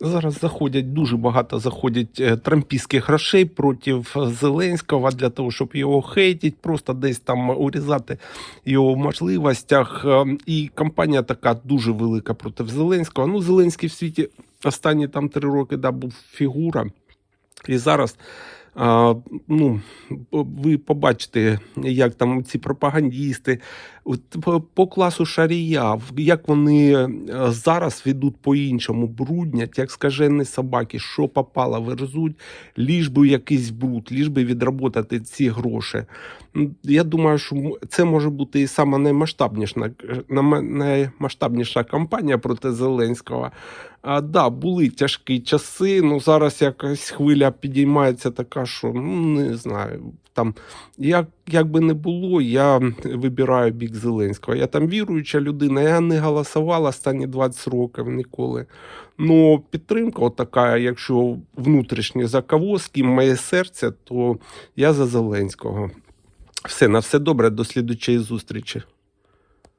Зараз заходять дуже багато заходять е, трампійських грошей проти Зеленського для того, щоб його хейтити, просто десь там урізати його в можливостях. Е, І кампанія така дуже велика проти Зеленського. Ну, Зеленський в світі останні там три роки да, був фігура. І зараз. Ну, ви побачите, як там ці пропагандісти по, класу Шарія, як вони е, зараз ведуть по-іншому, бруднять, як скажені собаки, що попало, верзуть, ліж би якийсь бруд, ліж би відработати ці гроші. Я думаю, що це може бути і сама наймасштабніша, наймасштабніша кампанія проти Зеленського. А, да, були тяжкі часи. Ну зараз якась хвиля підіймається така, що ну не знаю. Там як, як би не було, я вибираю бік Зеленського. Я там віруюча людина, я не голосувала останні 20 років ніколи. Ну, підтримка, от така, якщо внутрішня за кого, з ким моє серце, то я за Зеленського. Все, на все добре, до слідучої зустрічі.